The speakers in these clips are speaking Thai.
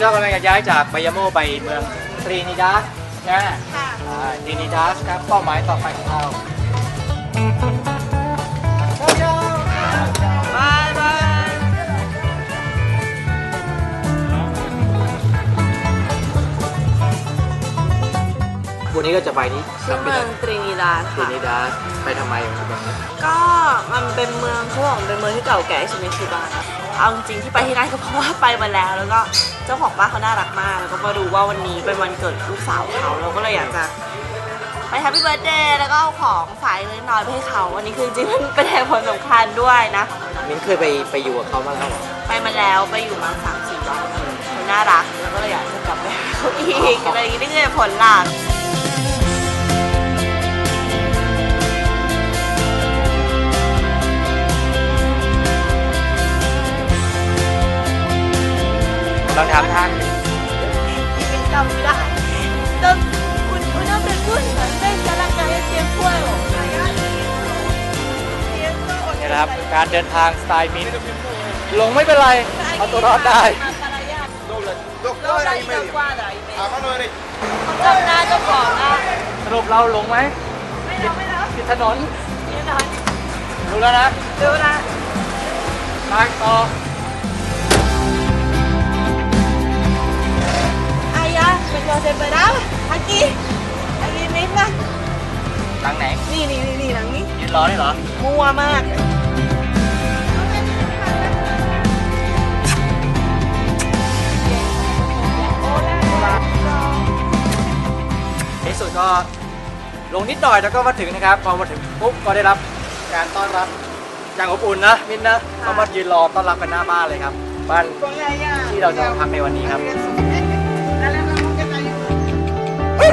นี้เรากำลังจะย้ายจากไบยาโมไปเมืองตรีนิดาสนะค่ะอ่าตรีนิดาสครับเป้าหมายต่อไปของเราบายบายวันนี้ก็จะไปนี้ชื่อเมืองตรีนิดาสตรีค่ะ นิดาสไปทำไมครับตรงนี้ก็มันเป็นเมืองเขาบอกมันเป็นเมืองที่เก่าแก่ที่สุดในคิวบานะ เอาจริงๆที่ไปที่นั่นก็เพราะว่าไปมาแล้ว แล้วก็เจ้าของบ้านเขาน่ารักมาก แล้วก็มาดูว่าวันนี้เป็นวันเกิดลูกสาวเขาเราก็เลยอยากจะไปแฮปปี้เบิร์ดเดย์แล้วก็เอาของฝากเล็กน้อยไปให้เขาวันนี้คือจริงๆมันเป็นเหตุผลสำคัญด้วยนะ มิ้นเคยไปไปอยู่กับเขามาแล้วเหรอไปมาแล้วไปอยู่มาสามสี่วันเขาน่ารักแล้วก็เลยอยากจะกลับไปหาเขาอีกอะไรอย่างนี้นี่คือเหตุผลหลัก เราถามทางยังจำไม่ได้ต้องคุณคุณต้องเป็นผู้สอนเป็นกำลังใจให้เตรียมถ้วยของนายานี่แหละครับ การเดินทางสไตล์มินลงไม่เป็นไร เอาตัวรอดได้เราได้เยอะกว่าไหนเขาจำหน้าเจ้าของนะสรุปเราหลงไหมไม่เอาไม่เอาผิดถนนนี่นอนรู้แล้วนะดูนะ ทางต่อาวฮักกี้ฮักกี้นิดนะทางไหน นี่นี่นี่นี่หลังนี้ยืนรอได้เหรอ มัวมากในที่สุดก็ลงนิดหน่อยแล้วก็มาถึงนะครับ พอมาถึงปุ๊บก็ได้รับการต้อนรับอย่างอบอุ่นนะมินนะก็มายืนรอต้อนรับกันหน้าบ้านเลยครับบ้านที่เราจะมาพักในวันนี้ครับ แล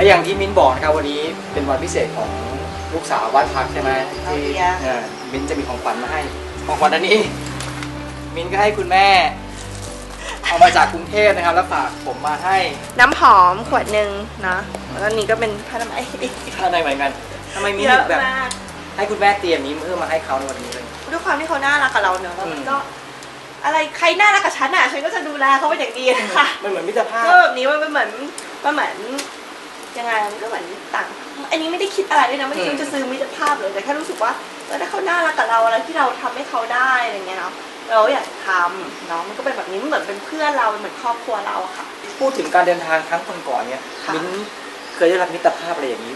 ะอย่างที่มิ้นบอกนะครับวันนี้เป็นวันพิเศษของลูกสาวบ้านพักใช่ไหมที่เอาเบียร์เออมิ้นจะมีของขวัญมาให้ ของขวัญอันนี้ มิ้นก็ให้คุณแม่ เอามาจากกรุงเทพนะครับ แล้วฝากผมมาให้น้ำหอมขวดหนึ่งนะ แล้วก็นี่ก็เป็นผ้าทำไมยข้างในเหมือนกันทำไมมิ้นเยถึอะงแบบ มากให้คุณแม่เตรียมนี้เพื่อมาให้เขาในวันนี้เลย ด้วยความที่เขาน่ารักกับเราเนอะแล้วมันอืมก็ อะไรใครน่ารักกับฉันอะฉันก็จะดูแลเขาเป็นอย่างดีนะคะมันเหมือนมิตรภาพ ก็แบบนี้มันเป็นเหมือนมันเหมือนยังไงมันก็เหมือนต่าง อันนี้ไม่ได้คิดอะไรด้วยนะไม่ได้คิดว่าจะซื้อมิตรภาพเลยแต่แค่รู้สึกว่าเออถ้าเขาน่ารักกับเราอะไรที่เราทำให้เขาได้อะไรเงี้ยเนาะ เราอยากทำเนาะมันก็เป็นแบบนี้มันเหมือนเป็นเพื่อนเราเป็นเหมือนครอบครัวเราอะค่ะ พูดถึงการเดินทางครั้งก่อนๆเนี่ยค่ะ มิ้นเคยได้รับมิตรภาพอะไรอย่างนี้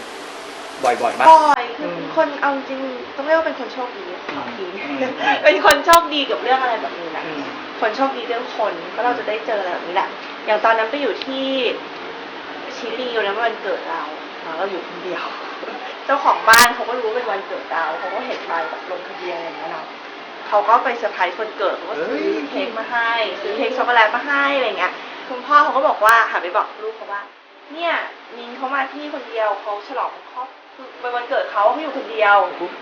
บ่อยๆมาก บ่อยคืออมคนเอาจริงๆต้องเรียกว่าเป็นคนโชคดีอะอืมทีอืม เป็นคนโชคดีกับเรื่องอะไรแบบนี้นะอืมคนโชคดีเรื่องคนก็เราจะได้เจออะไรแบบนี้แหละ อย่างตอนนั้นไปอยู่ที่ชิลีวันนั้นวันเกิดเราเราเราอยู่คนเดียว เจ้าของบ้านเขาก็รู้ว่าเป็นวันเกิดเราเขาก็เห็นใบแบบลงทะเบียนอะไรอย่างเงี้ยเนาะ เขาก็ไปเซอร์ไพรส์วันเกิดเขาก็ซื้อเค้กมาให้ ซื้อเค้กช็อกโกแลตมาให้อะไรเงี้ยคุณพ่อเขาก็บอกว่าหันไปบอกลูกเขาว่า เนี่ยมินเขามาที่คนเดียวเขาฉลองครอบคือเป็นวันเกิดเขาเขาอยู่คนเดียว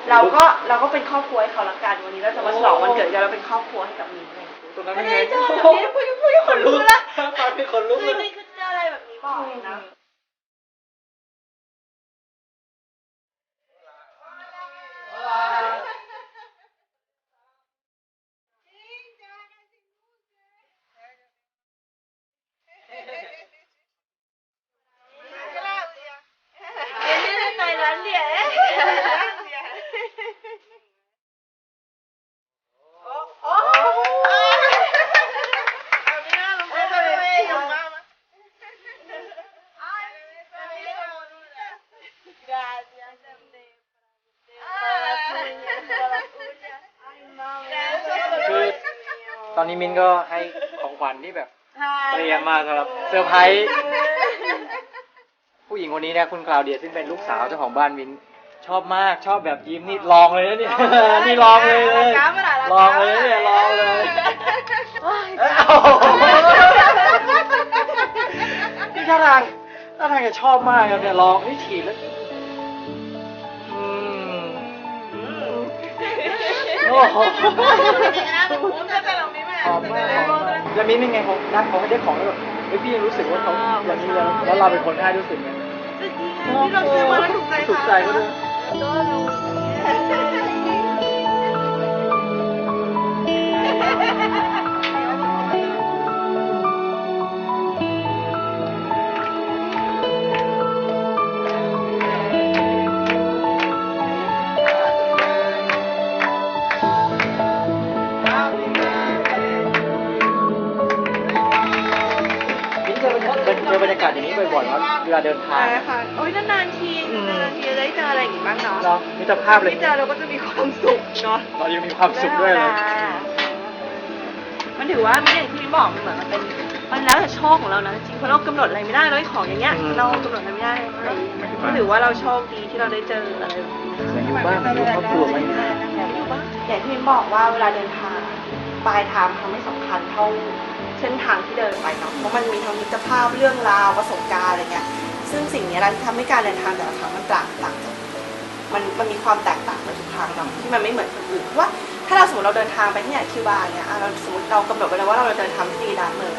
เราก็เราก็เป็นครอบครัวให้เขาละกันวันนี้เราจะมาฉลองวันเกิดกันเราเป็นครอบครัวให้กับมินเลยตรงนั้นไม่เป็นไงได้เจอแบบนี้พูดพูดให้คนรู้ละฟังเป็นคนลุกคือเลยนี่คือเจออะไรแบบนี้บ่อยนะ ตอนนี้มินก็ให้ของขวัญที่แบบเตรียมมาสำหรับเซอร์ไพรส์ผู้หญิงคนนี้นะคุณคลาวเดียซึ่งเป็นลูกสาวเจ้าของบ้านมินชอบมากชอบแบบยิ้มนี่ลองเลยนะเนี่ยนี่ลองเลยเลยลองเลยนะเนี่ยลองเลยเอ้ยโอ้โหนี่ท่าทางท่าทางจะชอบมากครับเนี่ยลองนี่ฉีดแล้วอืมโอ้โห มมากแล้วมิ้นท์เป็นไงเขานัดเขาให้ได้ของแล้วแบบเฮ้ยพี่ยังรู้สึกว่าเขาอย่างนี้เลยแล้วเราเป็นคนให้รู้สึกไงที่เราซื้อมาแล้วถูกใจถูกใจก็ด้วย บรรยากาศอย่างนี้บ่อยๆว่าเวลาเดินทางใช่ค่ะโอ้ยนานๆทีอืมนานๆทีจะได้เจออะไรอย่างงี้บ้างเนาะเนาะมิตรภาพเลยที่เจอเราก็จะมีความสุขเนาะเรายังมีความสุขด้วยเลยมันถือว่าไม่อย่างที่มิ้นบอกมันเหมือนมันเป็นมันแล้วแต่โชคของเรานะจริงๆเพราะเรากำหนดอะไรไม่ได้เราได้ของอย่างเงี้ยอืมเรากำหนดอะไรไม่ได้ก็ถือว่าเราโชคดีที่เราได้เจออะไรแบบนี้เหมือนอยู่บ้านเหมือนอยู่ครอบครัวมาอยู่นะอย่างที่มิ้นบอกว่าเวลาเดินทางปลายทางมันไม่สำคัญเท่า เส้นทางที่เดินไปเนาะเพราะมันมีทั้งมิตรภาพเรื่องราวประสบการณ์อะไรเงี้ยซึ่งสิ่งนี้แหละที่ทำให้การเดินทางแต่ละครั้งมันต่างต่างจากมันมันมีความแตกต่างไปทุกครั้งเนาะที่มันไม่เหมือนคนอื่นเพราะว่าถ้าเราสมมติเราเดินทางไปที่ไหนคิวบาเนี่ยอะเราสมมติเรากำหนดไว้แล้วว่าเราจะเดินทางที่ตรีดาเมือง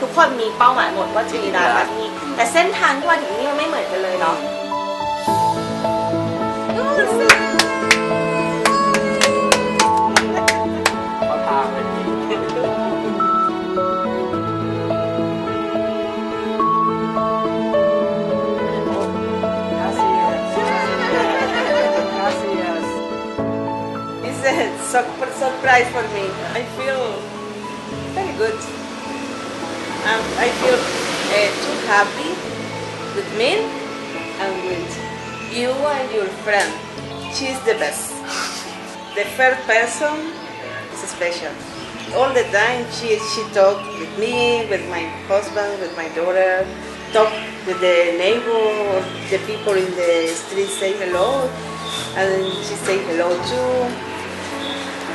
ทุกคนมีเป้าหมายหมดว่าตรีดามาที่นี่แต่เส้นทางที่มาถึงนี่มันไม่เหมือนกันเลยเนาะ Surprise for me. I feel very good. Um, I feel uh, too happy with me and with you and your friend. She's the best. The first person is special. All the time she she talk with me, with my husband, with my daughter, talk with the neighbor, the people in the street say hello, and she say hello too.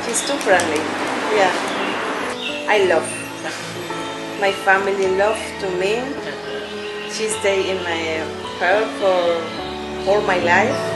She's too friendly. Yeah. I love. My family love to me. She stay in my heart for all my life.